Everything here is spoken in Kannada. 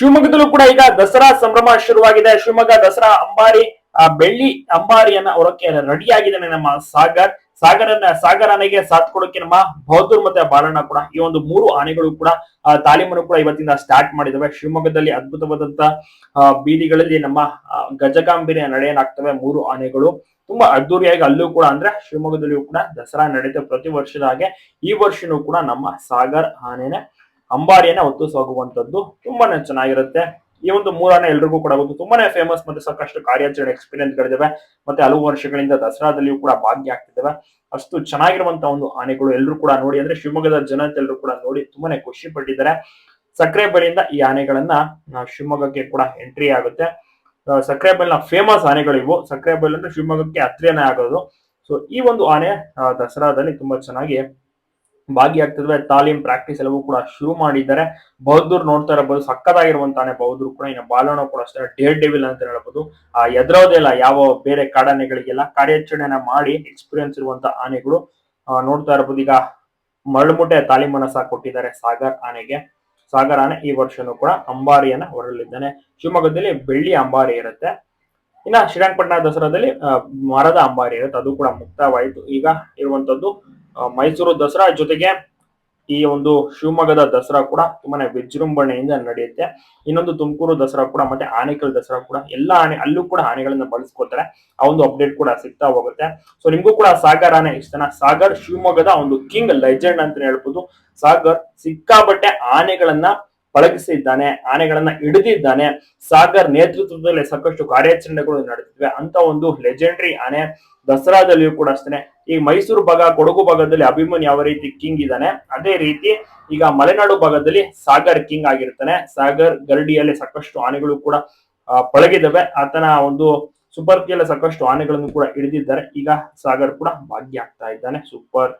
ಶಿವಮೊಗ್ಗದಲ್ಲೂ ಕೂಡ ಈಗ ದಸರಾ ಸಂಭ್ರಮ ಶುರುವಾಗಿದೆ. ಶಿವಮೊಗ್ಗ ದಸರಾ ಅಂಬಾರಿ, ಆ, ಬೆಳ್ಳಿ ಅಂಬಾರಿಯನ್ನ ಹೊರಕ್ಕೆ ರೆಡಿ ಆಗಿದ್ದಾನೆ ನಮ್ಮ ಸಾಗರ್. ಸಾಗರನ ಸಾಗರ ಆನೆಗೆ ಸಾಥ್ ಕೊಡೋಕೆ ನಮ್ಮ ಬಹದ್ದೂರ್ ಮತ್ತೆ ಬಾಲಣ್ಣ ಕೂಡ ಈ ಒಂದು ಮೂರು ಆನೆಗಳು ಕೂಡ ತಾಲೀಮನ್ನು ಕೂಡ ಇವತ್ತಿಂದ ಸ್ಟಾರ್ಟ್ ಮಾಡಿದವೆ. ಶಿವಮೊಗ್ಗದಲ್ಲಿ ಅದ್ಭುತವಾದಂತ ಬೀದಿಗಳಲ್ಲಿ ನಮ್ಮ ಗಜಗಾಂಬಿನಿ ನಡೆಯನಾಗ್ತವೆ ಮೂರು ಆನೆಗಳು. ತುಂಬಾ ಅದ್ದೂರಿಯಾಗಿ ಅಲ್ಲೂ ಕೂಡ ಅಂದ್ರೆ ಶಿವಮೊಗ್ಗದಲ್ಲಿಯೂ ಕೂಡ ದಸರಾ ನಡೆಯುತ್ತೆ ಪ್ರತಿ ವರ್ಷದ ಹಾಗೆ ಈ ವರ್ಷನೂ ಕೂಡ ನಮ್ಮ ಸಾಗರ್ ಆನೆನೆ. ಅಂಬಾರಿಯನ್ನ ಸಾಗುವಂತದ್ದು ತುಂಬಾನೇ ಚೆನ್ನಾಗಿರುತ್ತೆ. ಈ ಒಂದು ಮೂರನ್ನ ಎಲ್ರಿಗೂ ಕೂಡ ಗೊತ್ತು ತುಂಬಾನೇ ಫೇಮಸ್ ಮತ್ತೆ ಸಾಕಷ್ಟು ಕಾರ್ಯಾಚರಣೆ ಎಕ್ಸ್ಪೀರಿಯನ್ಸ್ ಗಳಿದಾವೆ. ಮತ್ತೆ ಹಲವು ವರ್ಷಗಳಿಂದ ದಸರಾದಲ್ಲಿಯೂ ಕೂಡ ಭಾಗಿಯಾಗ್ತಿದ್ದಾವೆ ಅಷ್ಟು ಚೆನ್ನಾಗಿರುವಂತಹ ಒಂದು ಆನೆಗಳು ಎಲ್ಲರೂ ಕೂಡ ನೋಡಿ, ಅಂದ್ರೆ ಶಿವಮೊಗ್ಗದ ಜನತೆ ಎಲ್ಲರೂ ಕೂಡ ನೋಡಿ ತುಂಬಾನೇ ಖುಷಿ ಪಟ್ಟಿದ್ದಾರೆ. ಸಕ್ಕರೆ ಬಳಿಯಿಂದ ಈ ಆನೆಗಳನ್ನ ಶಿವಮೊಗ್ಗಕ್ಕೆ ಕೂಡ ಎಂಟ್ರಿ ಆಗುತ್ತೆ. ಸಕ್ಕರೆ ಬೈಲ್ನ ಫೇಮಸ್ ಆನೆಗಳು ಇವು. ಸಕ್ಕರೆ ಅಂದ್ರೆ ಶಿವಮೊಗ್ಗಕ್ಕೆ ಹತ್ರನೇ ಆಗೋದು. ಸೊ ಈ ಒಂದು ಆನೆ ದಸರಾದಲ್ಲಿ ತುಂಬಾ ಚೆನ್ನಾಗಿ ಭಾಗಿಯಾಗ್ತಿದ್ವೆ. ತಾಲೀಮ್ ಪ್ರಾಕ್ಟೀಸ್ ಎಲ್ಲವೂ ಕೂಡ ಶುರು ಮಾಡಿದ್ದಾರೆ. ಬೌದ್ಧರು ನೋಡ್ತಾ ಇರಬಹುದು ಸಕ್ಕದಾಗಿರುವಂತಾನೆ ಬೌದ್ಧರು ಕೂಡ. ಇನ್ನು ಬಾಲೋಣ ಕೂಡ ಅಷ್ಟೇ ಡೇರ್ ಡೆವಿಲ್ ಅಂತ ಹೇಳ್ಬೋದು. ಆ, ಎದುರೋದೇ ಇಲ್ಲ, ಯಾವ ಬೇರೆ ಕಾಡಾನೆಗಳಿಗೆಲ್ಲ ಕಾರ್ಯಾಚರಣೆನ ಮಾಡಿ ಎಕ್ಸ್ಪೀರಿಯನ್ಸ್ ಇರುವಂತ ಆನೆಗಳು ನೋಡ್ತಾ ಇರಬಹುದು. ಈಗ ಮರಳುಮುಟ್ಟೆ ತಾಲೀಮನ್ನ ಸಹ ಕೊಟ್ಟಿದ್ದಾರೆ ಸಾಗರ್ ಆನೆಗೆ. ಸಾಗರ್ ಆನೆ ಈ ವರ್ಷನೂ ಕೂಡ ಅಂಬಾರಿಯನ್ನ ಹೊರಲಿದ್ದಾನೆ ಶಿವಮೊಗ್ಗದಲ್ಲಿ ಬೆಳ್ಳಿ ಅಂಬಾರಿ ಇರುತ್ತೆ. ಇನ್ನ ಶ್ರೀರಂಗಪಟ್ಟಣ ದಸರಾದಲ್ಲಿ ಮರದ ಅಂಬಾರಿ ಇರುತ್ತೆ. ಅದು ಕೂಡ ಮುಕ್ತವಾಯಿತು. ಈಗ ಇರುವಂತದ್ದು ಮೈಸೂರು ದಸರಾ ಜೊತೆಗೆ ಈ ಒಂದು ಶಿವಮೊಗ್ಗದ ದಸರಾ ಕೂಡ ತುಂಬಾನೇ ವಿಜೃಂಭಣೆಯಿಂದ ನಡೆಯುತ್ತೆ. ಇನ್ನೊಂದು ತುಮಕೂರು ದಸರಾ ಕೂಡ, ಮತ್ತೆ ಆನೆಕಲ್ ದಸರಾ ಕೂಡ, ಎಲ್ಲ ಆನೆ, ಅಲ್ಲೂ ಕೂಡ ಆನೆಗಳನ್ನ ಬಳಸ್ಕೊತಾರೆ ಆ ಒಂದು ಅಪ್ಡೇಟ್ ಕೂಡ ಸಿಗ್ತಾ ಹೋಗುತ್ತೆ. ಸೊ ನಿಮ್ಗೂ ಕೂಡ ಸಾಗರ್ ಆನೆ ಇಷ್ಟನ ಸಾಗರ್ ಶಿವಮೊಗ್ಗದ ಒಂದು ಕಿಂಗ್ ಲೆಜೆಂಡ್ ಅಂತ ಹೇಳ್ಬೋದು. ಸಾಗರ್ ಸಿಕ್ಕಾಬಟ್ಟೆ ಆನೆಗಳನ್ನ ಪಳಗಿಸಿದ್ದಾನೆ, ಆನೆಗಳನ್ನ ಹಿಡಿದಿದ್ದಾನೆ. ಸಾಗರ್ ನೇತೃತ್ವದಲ್ಲಿ ಸಾಕಷ್ಟು ಕಾರ್ಯಾಚರಣೆಗಳು ನಡೆದಿವೆ ಅಂತ ಒಂದು ಲೆಜೆಂಡ್ರಿ ಆನೆ ದಸರಾದಲ್ಲಿಯೂ ಕೂಡ ಅಷ್ಟೇ ಈಗ ಮೈಸೂರು ಭಾಗ, ಕೊಡಗು ಭಾಗದಲ್ಲಿ ಅಭಿಮನ್ ಯಾವ ರೀತಿ ಕಿಂಗ್ ಇದ್ದಾನೆ, ಅದೇ ರೀತಿ ಈಗ ಮಲೆನಾಡು ಭಾಗದಲ್ಲಿ ಸಾಗರ್ ಕಿಂಗ್ ಆಗಿರ್ತಾನೆ. ಸಾಗರ್ ಗರಡಿಯಲ್ಲಿ ಸಾಕಷ್ಟು ಆನೆಗಳು ಕೂಡ ಪಳಗಿದವೆ. ಆತನ ಒಂದು ಸೂಪರ್ ಕಿಯಲ್ಲಿ ಸಾಕಷ್ಟು ಆನೆಗಳನ್ನು ಕೂಡ ಹಿಡಿದಿದ್ದಾರೆ. ಈಗ ಸಾಗರ್ ಕೂಡ ಭಾಗ್ಯ ಆಗ್ತಾ ಇದ್ದಾನೆ. ಸೂಪರ್.